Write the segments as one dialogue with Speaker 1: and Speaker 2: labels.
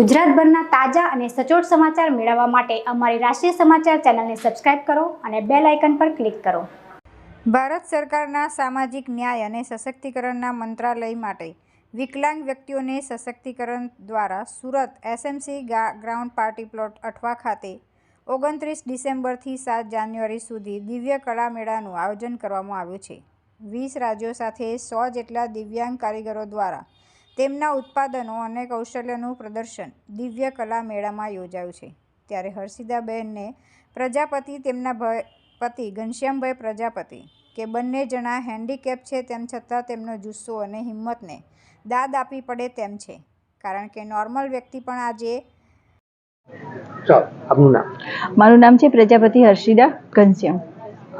Speaker 1: ગુજરાતભરના તાજા અને સચોટ સમાચાર મેળવવા માટે અમારી રાષ્ટ્રીય સમાચાર ચેનલને સબસ્ક્રાઇબ કરો અને બેલ આઇકન પર ક્લિક કરો.
Speaker 2: ભારત સરકારના સામાજિક ન્યાય અને સશક્તિકરણના મંત્રાલય માટે વિકલાંગ વ્યક્તિઓને સશક્તિકરણ દ્વારા Surat SMC ground party plot Athwa ખાતે ઓગણત્રીસ ડિસેમ્બરથી સાત જાન્યુઆરી સુધી દિવ્ય કળા મેળાનું આયોજન કરવામાં આવ્યું છે. વીસ રાજ્યો સાથે સો જેટલા દિવ્યાંગ કારીગરો દ્વારા તેમના ઉત્પાદનો અને કૌશલ્યનું પ્રદર્શન દિવ્ય કલા મેળામાં યોજાયું છે. ત્યારે હર્ષિદાબહેનને પ્રજાપતિ તેમના પતિ ઘનશ્યામભાઈ પ્રજાપતિ કે બંને જણા હેન્ડીકેપ છે તેમ છતાં તેમનો જુસ્સો અને હિંમતને દાદ આપવી પડે તેમ છે. કારણ કે નોર્મલ વ્યક્તિ પણ આજે
Speaker 3: ચાલો
Speaker 4: મારું નામ છે પ્રજાપતિ હર્ષિદા ઘનશ્યામ.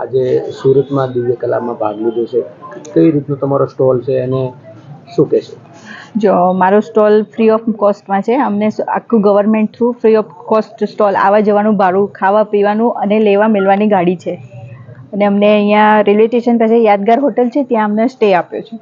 Speaker 3: આજે સુરતમાં દિવ્ય કલામાં ભાગ લીધો છે. કઈ રીતનો તમારો સ્ટોલ છે અને શું કહેશો?
Speaker 4: જો મારો સ્ટોલ ફ્રી ઓફ કોસ્ટમાં છે. અમને આખું government through free of cost stall આવવા જવાનું ભાડું ખાવા પીવાનું અને લેવા મેળવાની ગાડી છે. અને અમને અહીંયા રેલવે સ્ટેશન પાસે યાદગાર હોટલ છે ત્યાં અમને સ્ટે આપ્યો છે.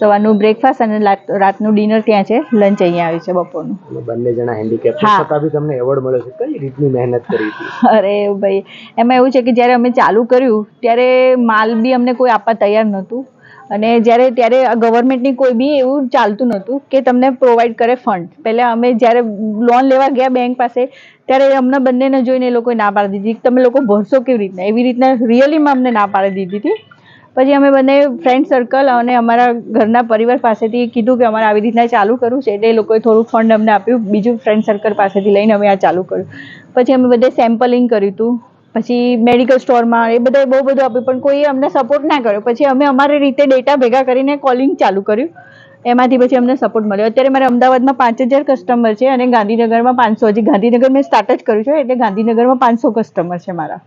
Speaker 4: સવારનું બ્રેકફાસ્ટ અને રાતનું ડિનર ત્યાં છે. લંચ અહીંયા આવ્યું છે બપોરનું.
Speaker 3: બંને જણા હેન્ડીકેપ છતાં બી તમને એવોર્ડ મળ્યો છે. કઈ રીતની મહેનત કરી હતી?
Speaker 4: અરે ભાઈ એમાં એવું છે કે જ્યારે અમે ચાલુ કર્યું ત્યારે માલ બી અમને કોઈ આપવા તૈયાર નહોતું. અને જ્યારે ત્યારે ગવર્મેન્ટની કોઈ બી એવું ચાલતું નહોતું કે તમને પ્રોવાઈડ કરે ફંડ પહેલાં અમે જ્યારે લોન લેવા ગયા બેંક પાસે, ત્યારે અમને બંનેને જોઈને એ લોકોએ ના પાડી દીધી તમે લોકો ભરશો કેવી રીતના? એવી રીતના રિયલીમાં અમને ના પાડી દીધી હતી. પછી અમે બંને ફ્રેન્ડ સર્કલ અને અમારા ઘરના પરિવાર પાસેથી કીધું કે અમારે આવી રીતના ચાલુ કરવું છે, એટલે એ લોકોએ થોડું ફંડ અમને આપ્યું. બીજું ફ્રેન્ડ સર્કલ પાસેથી લઈને અમે આ ચાલુ કર્યું. પછી અમે બધે સેમ્પલિંગ કર્યું હતું. પછી મેડિકલ સ્ટોરમાં એ બધાએ બહુ બધું આપ્યું, પણ કોઈએ અમને સપોર્ટ ના કર્યો. પછી અમે અમારી રીતે ડેટા ભેગા કરીને કોલિંગ ચાલુ કર્યું. એમાંથી પછી અમને સપોર્ટ મળ્યો. અત્યારે મારે અમદાવાદમાં પાંચ હજાર કસ્ટમર છે અને ગાંધીનગરમાં પાંચસો. હજી ગાંધીનગર મેં સ્ટાર્ટ જ કર્યું છે, એટલે ગાંધીનગરમાં પાંચસો કસ્ટમર છે મારા.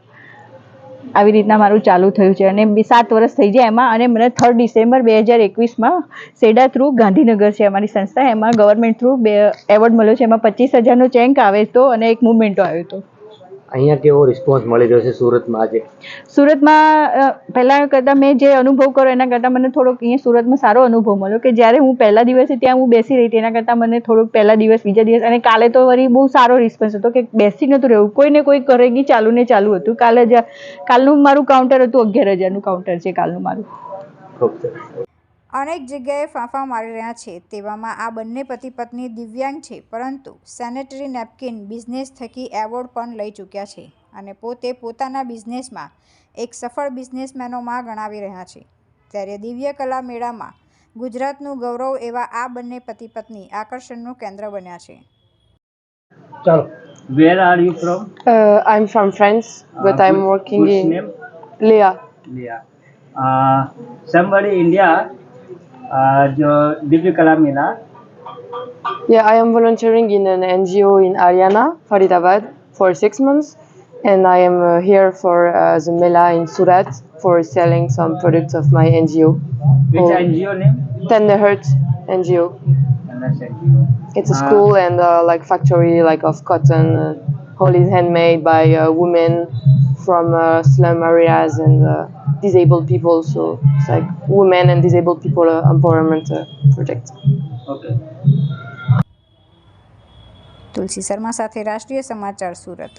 Speaker 4: આવી રીતના મારું ચાલુ થયું છે અને સાત વર્ષ થઈ જાય એમાં અને મને થર્ડ ડિસેમ્બર બે હજાર એકવીસમાં સેડા થ્રુ ગાંધીનગર છે અમારી સંસ્થા. એમાં ગવર્મેન્ટ થ્રુ બે એવોર્ડ મળ્યો છે. એમાં પચીસ હજારનો ચેન્ક આવે તો અને એક મુવમેન્ટો આવ્યો હતો
Speaker 3: અહીંયા કેવો રિસ્પોન્સ મળી રહ્યો છે સુરતમાં આજે?
Speaker 4: સુરતમાં પહેલાં કરતાં મેં જે અનુભવ કર્યો એના કરતાં મને થોડોક અહીંયા સુરતમાં સારો અનુભવ મળ્યો કે જ્યારે હું પહેલા દિવસે ત્યાં હું બેસી રહી હતી એના કરતાં મને થોડુંક પહેલા દિવસ બીજા દિવસ અને કાલે તો વળી બહુ સારો રિસ્પોન્સ હતો કે બેસી નહોતું રહેવું. કોઈને કોઈ કરેગી ચાલુ ને ચાલુ હતું. કાલે જ કાલનું મારું કાઉન્ટર હતું અગિયાર હજારનું કાઉન્ટર છે કાલનું મારું.
Speaker 3: ખૂબ
Speaker 2: અનેક જગ્યાએ ફાંફા મારી રહ્યા છે તેવામાં આ બંને પતિ પત્ની દિવ્યાંગ છે પરંતુ સેનેટરી નેપકિન બિઝનેસ થકી એવોર્ડ પણ લઈ ચૂક્યા છે અને પોતે પોતાના બિઝનેસમાં એક સફળ બિઝનેસમેનોમાં ગણાવી રહ્યા છે ત્યારે દિવ્ય કલા મેળામાં ગુજરાતનું ગૌરવ એવા આ બંને પતિ પત્ની આકર્ષણનું કેન્દ્ર બન્યા છે
Speaker 3: ચાલો
Speaker 5: Where are you from?
Speaker 6: Uh, I'm from France, but
Speaker 5: Uh,
Speaker 6: I'm
Speaker 5: who-
Speaker 6: working
Speaker 5: whose
Speaker 6: in
Speaker 5: name?
Speaker 6: Leah.
Speaker 5: Yeah. Uh, somebody India, जो दिव्य कला मेला
Speaker 6: Yeah, I am volunteering in an NGO in Ariana, Faridabad, for six months, and I am uh, here for uh, the Mela in Surat for selling some products of my NGO.
Speaker 5: which
Speaker 6: Oh.
Speaker 5: NGO name?
Speaker 6: Tender Heart NGO.
Speaker 5: Unless NGO.
Speaker 6: It's a
Speaker 5: Ah.
Speaker 6: school and uh, like factory like of cotton. Uh, all is handmade by uh, women from uh, slum areas and uh, disabled people. So it's like women and disabled people uh, empowerment uh, project.
Speaker 5: Okay.
Speaker 2: તુલસી શર્મા સાથે રાષ્ટ્રીય સમાચાર સુરત